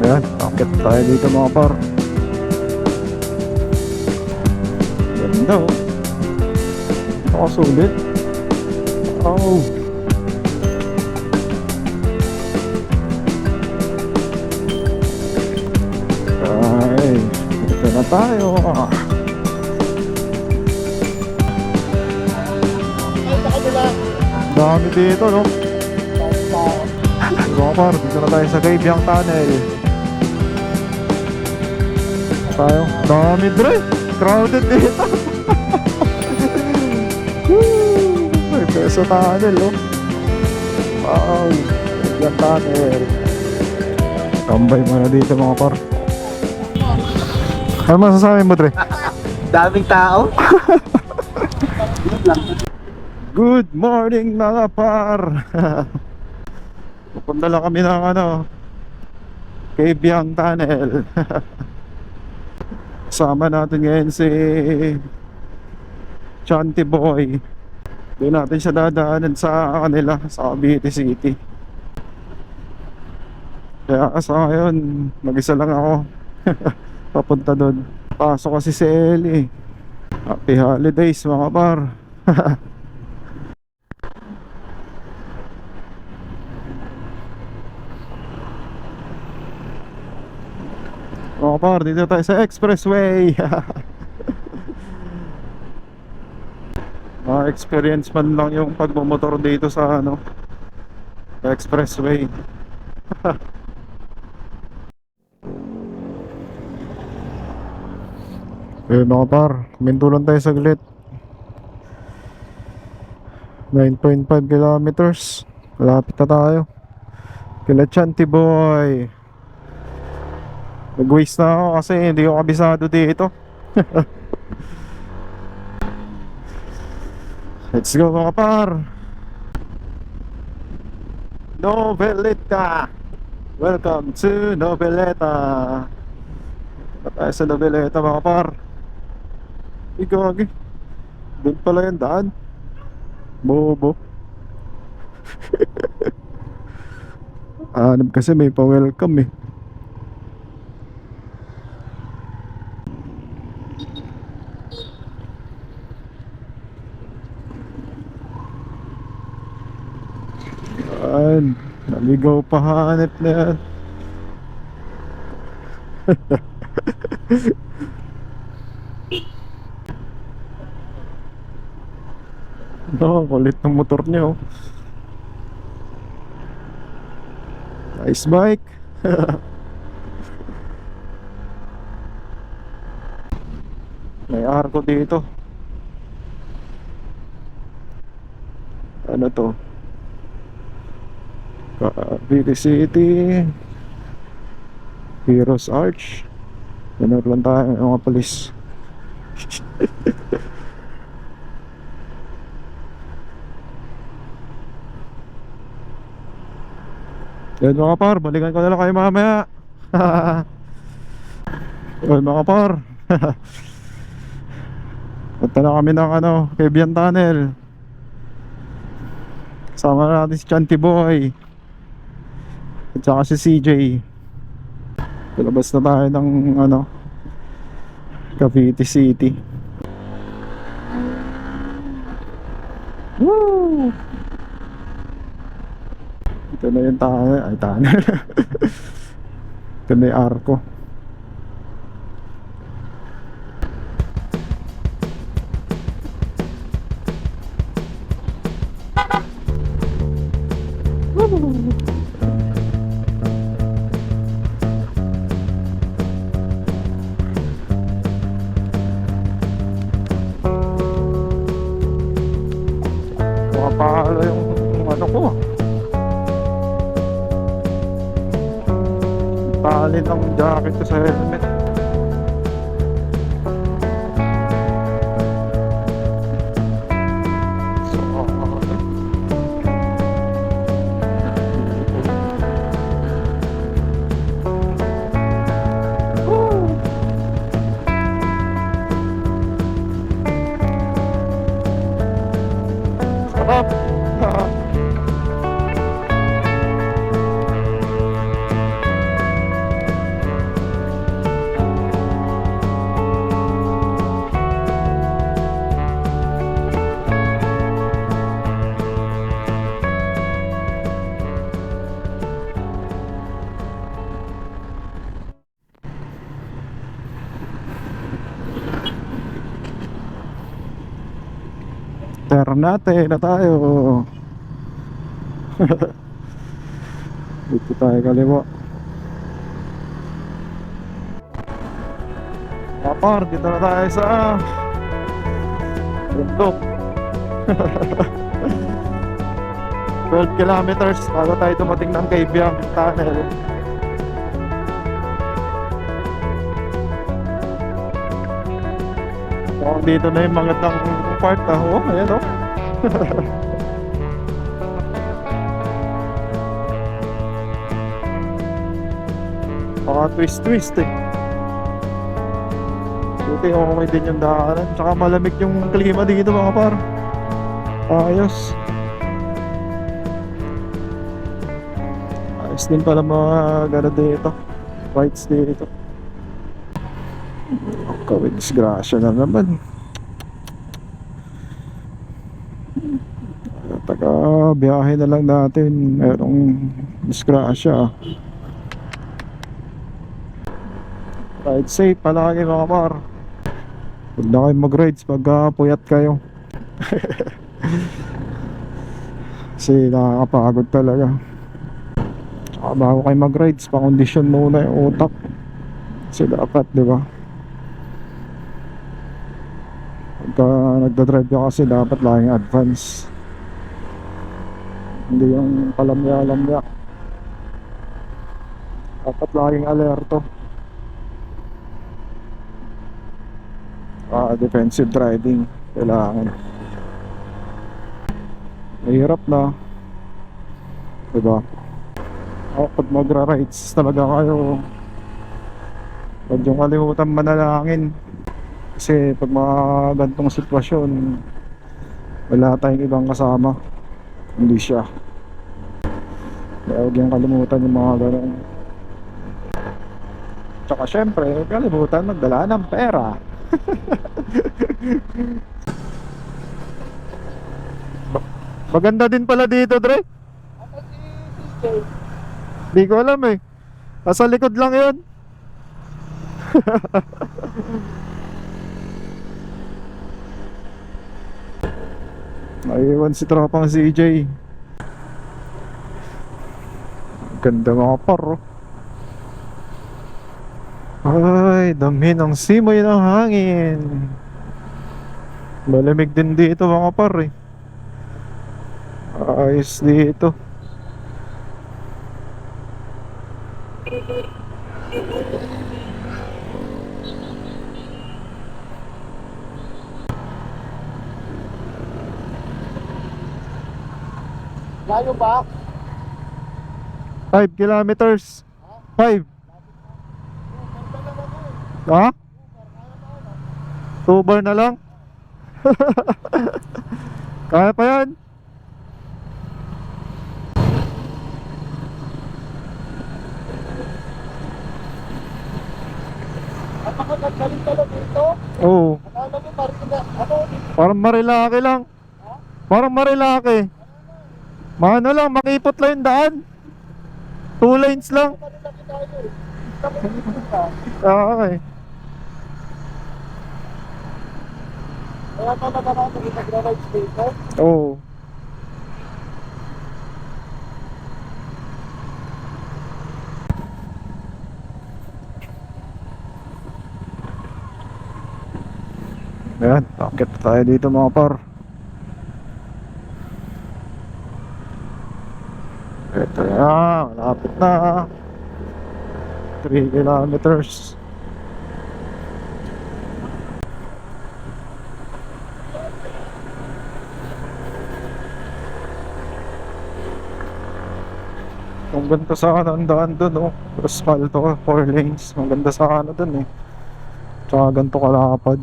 Ayan, akit tayo dito mga par. Ganda oh. Nakasulit. Oh. Ay, ito na tayo. Dami dito, no? Mga par, dito na tayo sa Gabyang Tunnel. Tayo. Dami dre. Crowded dito. May peso tunnel, oh. Wow. Gabyang Tunnel. Tambay mo na dito mga par. Ano masasabi mo, Dre? Daming tao. Good morning mga par Pupunta lang kami ng ano Kabyang Tunnel Sama natin ngayon si Chanty Boy. Doon natin siya dadaanan sa kanila Sa Cavite City. Kaya sa ngayon Mag-isa lang ako. Papunta doon Pasok kasi si Ellie Happy holidays mga par Mga par, dito tayo sa expressway. Mga experience man lang yung pagmumotor dito sa ano expressway. Eh mga par, minto lang tayo saglit. 9.5 kilometers. Malapit na tayo. Kila Chanty Boy Nag-waste na ako kasi hindi ko kabisado dito. Let's go mga par. Noveleta. Welcome to Noveleta. Tayo sa Noveleta mga par. Igagi. Doon pala yung daan. Bobo. Anam kasi may pa-welcome eh. Yan. Naligaw pa hanip na yan. No, kulit ng motor niya oh. Nice bike. May arko dito. Ano to? Cavite City Heroes Arch. Ganun lang tayo ng mga polis Yan mga par, balikan ko na lang kayo mamaya. Yan mga par. Punta na kami ng ano, Kebian Tunnel. Sama natin si Chanty Boy At saka si CJ Palabas na tayo ng ano Cavite City. Woo! Ito na yung tunnel Ay tunnel Ito na yung arko Tali ng jacket ko sa helmet Ternate na tayo. Dito tayo kaliwa. Kapar, dito na tayo sa bundok. 12 kilometers bago tayo dumating ng Kaibiyang Tunnel. Oh, dito na yung magandang part ah. Oh, ayan oh. Baka twist-twist eh. Buti okay din yung daanan. Tsaka malamig yung klima dito mga par. Ayos. Ayos din pala mga gana dito. Rides dito. Kawin disgrasya na naman. Biyahe na lang natin. Merong disgrasya. Ride safe palagi mga par. Huwag na kayo mag-rides pag ah, puyat kayo. Kasi nakakapagod talaga. Tsaka bago kayo mag-rides, pakondisyon muna yung utak. Kasi dapat, di ba? Pagka nagdadrive ka kasi dapat laging advance. Hindi yung palamya-lamya. Dapat laging alerto. Ah, defensive driving kailangan. Mahirap na. Diba? Pag magra-rides talaga kayo Huwag yung kalimutan manalangin Kasi pag mga gantong sitwasyon Wala tayong ibang kasama Hindi siya huwag yung kalimutan yung mga ganun Tsaka syempre, huwag kalimutan magdala ng pera Maganda din pala dito, Dre. Di ko alam eh. Nasa likod lang yun. Naiwan si tropang CJ. Ganda mga par, oh. Ay, dami ng simoy ng hangin. Malamig din dito mga par eh. Ayos dito. Layo ba? 5 kilometers. 5. Ha? Two bar na lang? Kaya pa yan? At ako nagkaling talo dito. Oo. Akala mo parang ano, Parang marilaki lang. Parang marilaki. Maano lang, makipot lang yung daan. Two lanes lang. Ah, okay. Kaya pa dito. Oo. Ayan, takit tayo dito mga par. Ito na, malapit na. 3 kilometers. Ang ganda sa ano, ang daan doon, oh. Asphalt to, 4 lanes. Ang ganda sa ano doon eh. Tsaka ganito kalapad.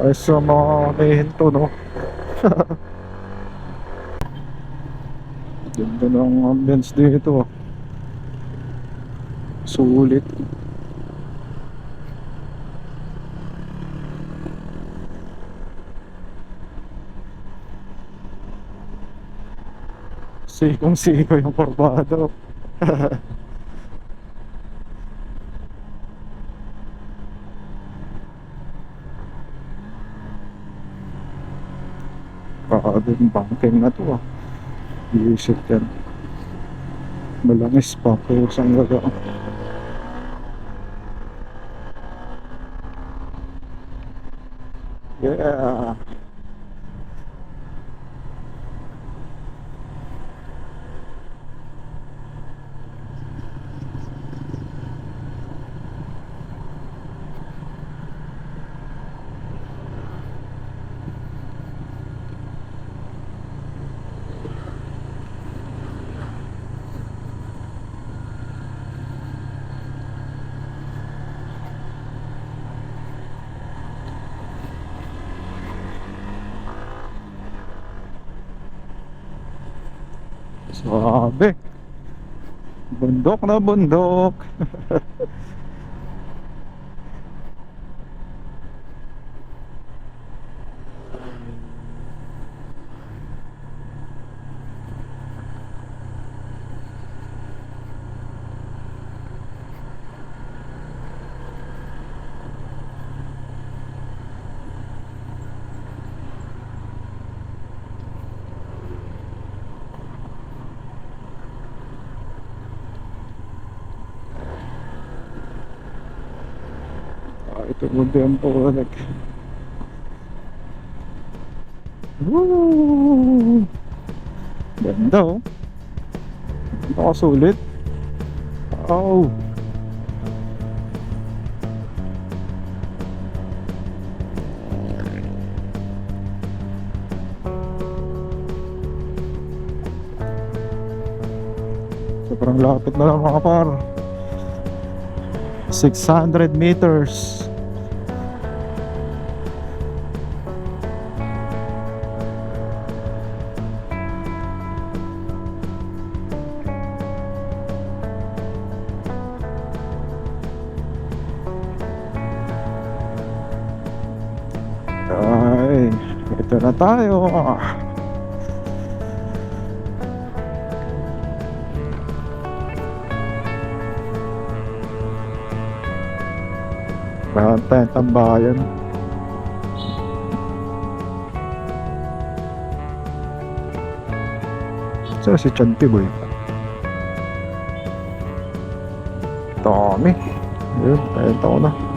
Ayos sa mga nahihinto, no? Ganda ng ambience dito. Sulit. Sikong siko yung korbado. Baka din banking na to ah. Isip yan. Malangis pa. Pusang gaga. Yeah. Sabi. Bundok na bundok. Ah, ito mo din po ulit. Woo! Ganda oh. Nakasulit. Oh. Sobrang lapit na lang mga par. 600 meters. Ito na tayo. Meron tayong tambayan. Saan si Chanti boy? Dami. Yun, tayong tao na.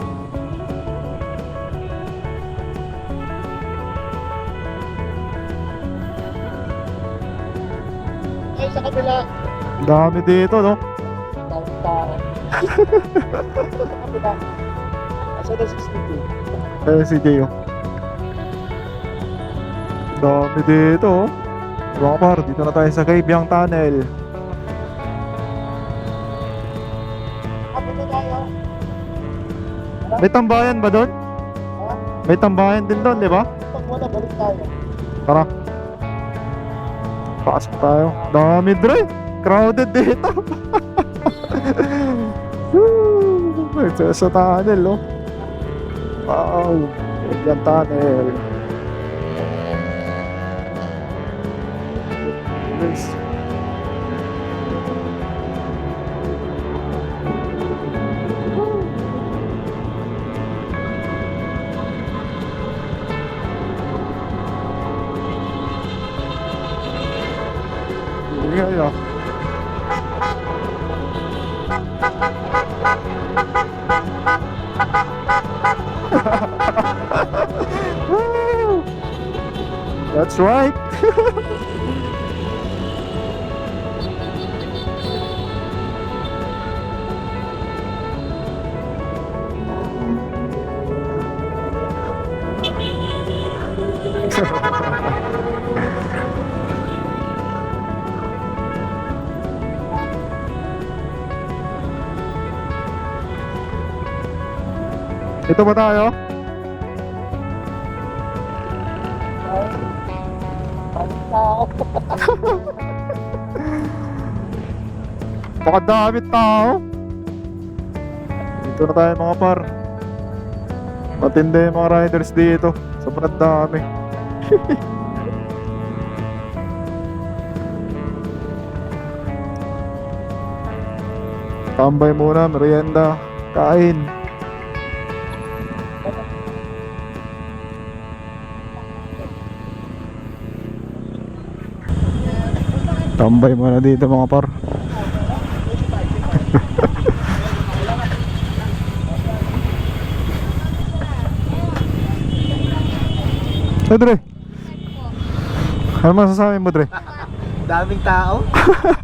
Dami dito, no? Asa na 62? Eh, si Jay, oh. Dami dito, oh. Mga par, dito na tayo sa Kaibyang Tunnel. May tambayan ba doon? May tambayan din doon, di ba? Wala, balik tayo. Tara. Pasok tayo. Dami dre. Crowded dito. Ito sa tunnel, oh. Wow. Yan tunnel. Nice. That's right. Ito ba tayo? Tao. Baka dami tao. Dito na tayo mga par. Matindi mga riders dito. Sobrang dami. Tambay muna, merienda, kain. Tambay mo na dito mga par. Hey, Dre. Ano masasabi mo, Dre? Daming tao.